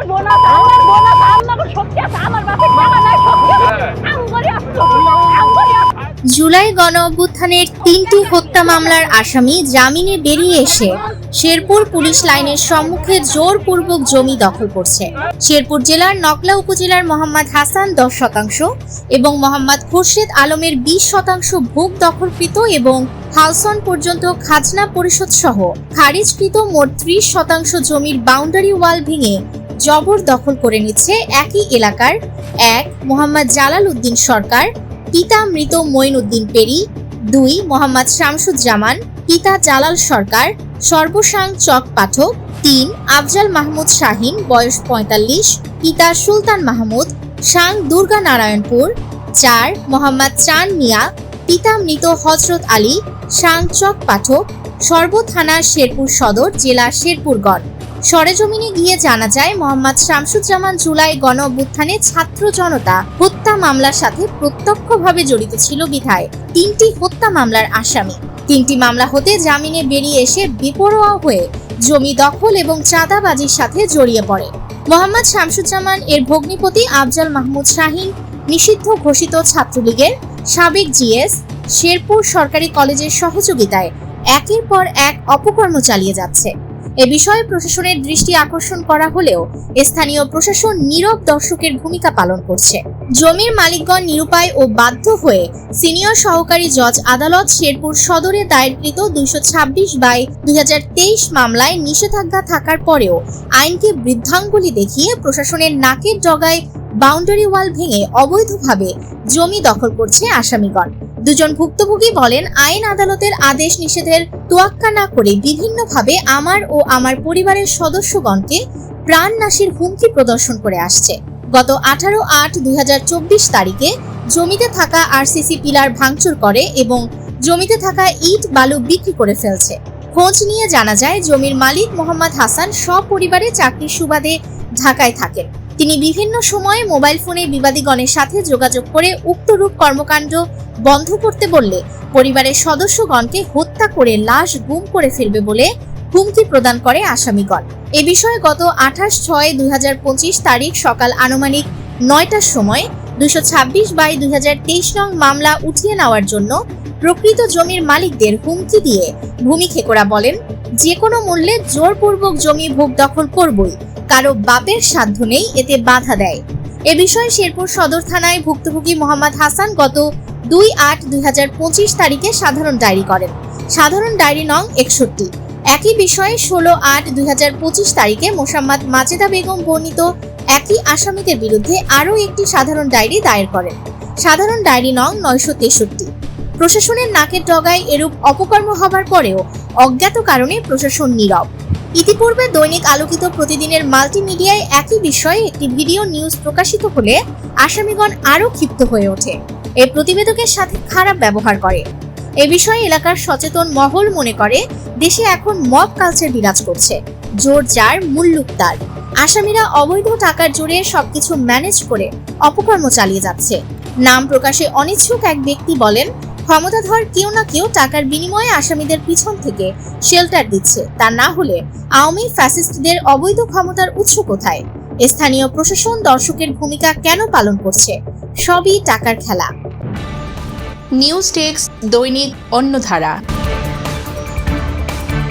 আমার বোন আছে আমার বোন আছে আমার শক্তি আছে আমার বাপে টাকা নাই শক্তি আসলো জুলাই গণ অভ্যুত্থানের তিনটি হত্যা মামলার আসামি জামিনে বেরিয়ে এসে শেরপুর পুলিশ লাইনের সম্মুখে জোরপূর্বক জমি দখল করছে। শেরপুর জেলার নকলা উপজেলার মোহাম্মদ হাসান দশ শতাংশ এবং মোহাম্মদ খুরশেদ আলমের বিশ শতাংশ ভোগ দখলকৃত এবং হালসন পর্যন্ত খাজনা পরিশোধ সহ খারিজকৃত মোট ত্রিশ শতাংশ জমির বাউন্ডারি ওয়াল ভেঙে জবর দখল করে নিচ্ছে একই এলাকার এক মোহাম্মদ জালাল উদ্দিন সরকার, পিতা মৃত মঈন উদ্দিন পেরি, দুই মোহাম্মদ শামসুজ্জামান, পিতা জালাল সরকার, সর্বসাং চক পাঠক, তিন আফজাল মাহমুদ শাহিন, বয়স পঁয়তাল্লিশ, পিতা সুলতান মাহমুদ, সাং দুর্গা নারায়ণপুর চার মোহাম্মদ চান মিয়া, পিতা মৃত হজরত আলী, সাং চক পাঠক সর্ব থানা শেরপুর সদর, জেলা শেরপুরগড়। সরেজমিনে গিয়ে জানা যায়, মোহাম্মদ শামসুজ্জামান জুলাই গণ অভ্যুত্থানে ছাত্র জনতা হত্যা মামলার সাথে প্রত্যক্ষভাবে জড়িত ছিল বিধায়। তিনটি হত্যা মামলার আসামি। তিনটি মামলা হতে জামিনে বেরিয়ে এসে বেপরোয়া হয়ে জমি দখল এবং চাঁদাবাজির সাথে জড়িয়ে পড়ে। মোহাম্মদ শামসুজ্জামান এর ভগ্নিপতি আফজাল মাহমুদ শাহিন, নিষিদ্ধ ঘোষিত ছাত্রলীগের সাবেক জিএস, শেরপুর সরকারি কলেজের সহযোগিতায় একের পর এক অপকর্ম চালিয়ে যাচ্ছে। এ বিষয়ে প্রশাসনের দৃষ্টি আকর্ষণ করা হলেও স্থানীয় প্রশাসন নীরব দর্শকের ভূমিকা পালন করছে। জমির মালিকগণ নিরুপায় ও বাধ্য হয়ে সিনিয়র সহকারী জজ আদালত শেরপুর সদরে দায়েরকৃত দুইশো ছাব্বিশ বাই দুই হাজার তেইশ মামলায় নিষেধাজ্ঞা থাকার পরেও আইনকে বৃদ্ধাঙ্গুলি দেখিয়ে প্রশাসনের নাকের ডগায় বাউন্ডারি ওয়াল ভেঙে অবৈধভাবে জমি দখল করছে আসামিগণ। দুজন ভুক্তভোগী বলেন, আইন আদালতের আদেশ নিষেধের তোয়াক্কা না করে বিভিন্নভাবে আমার ও আমার পরিবারের সদস্যগণকে প্রাণনাশের হুমকি প্রদর্শন করে আসছে। গত আঠারো আট দুই তারিখে জমিতে থাকা আরসিসি পিলার ভাঙচুর করে এবং জমিতে থাকা ইট, বালু বিক্রি করে ফেলছে। খোঁজ নিয়ে জানা যায়, জমির মালিক মোহাম্মদ হাসান সপরিবারে চাকরির সুবাদে ঢাকায় থাকেন। তিনি বিভিন্ন সময়ে মোবাইল ফোনে বিবাদীগণের সাথে যোগাযোগ করে উক্তরূপ কর্মকাণ্ড বন্ধ করতে বললে পরিবারের সদস্যগণকে হত্যা করে লাশ গুম করে ফেলবে বলে হুমকি প্রদান করে আসামিগণ। এ বিষয়ে গত আঠাশ ছয় দুই তারিখ সকাল আনুমানিক নয়টার সময় দুশো ছাব্বিশ বাই দুই হাজার তেইশ নং মামলা উঠিয়ে নেওয়ার জন্য প্রকৃত জমির মালিকদের হুমকি দিয়ে ভূমি খেকোড়া বলেন, যে কোনো মূল্যে জোরপূর্বক জমি ভোগ দখল করবই। কারও বাপের সাধ্য নেই, এতে বাধা দেয়। এ বিষয়ে শেরপুর সদর থানায় ভুক্তভোগী মোহাম্মদ হাসান গত দুই আট দুই তারিখে সাধারণ ডায়েরি করেন। সাধারণ ডায়েরি নং একষট্টি। একই বিষয়ে ষোলো আট দুই তারিখে মোসাম্মদ মাজেদা বেগম বর্ণিত একই আসামিদের বিরুদ্ধে আরও একটি সাধারণ ডায়েরি দায়ের করেন। সাধারণ ডায়েরি নং নয়শো তেষট্টি। প্রশাসনের নাকের ডগায় এরূপ অপকর্ম হবার পরেও অজ্ঞাত কারণে প্রশাসন নীরব। ইতিপূর্বে দৈনিক আলোকিত প্রতিদিনের মাল্টিমিডিয়ায় একই বিষয়ে একটি ভিডিও নিউজ প্রকাশিত হলে আসামিগণ আরও ক্ষিপ্ত হয়ে ওঠে। এই প্রতিবেদকের সাথে খারাপ ব্যবহার করে। এ বিষয়ে এলাকার সচেতন মহল মনে করে, দেশে এখন মব কালচার বিরাজ করছে। জোর যার মুল্লুক তার। আসামিরা অবৈধ টাকার জোরে সবকিছু ম্যানেজ করে অপকর্ম চালিয়ে যাচ্ছে। নাম প্রকাশে অনিচ্ছুক এক ব্যক্তি বলেন ক্ষমতাধর কেউ না কেউ টাকার বিনিময়ে আসামিদের পিছন থেকে শেল্টার দিচ্ছে। তা না হলে আওয়ামী ফ্যাসিস্টদের অবৈধ ক্ষমতার উৎস কোথায়? স্থানীয় প্রশাসন দর্শকের ভূমিকা কেন পালন করছে? সবই টাকার খেলা। নিউজ টেক্স দৈনিক অন্যধারা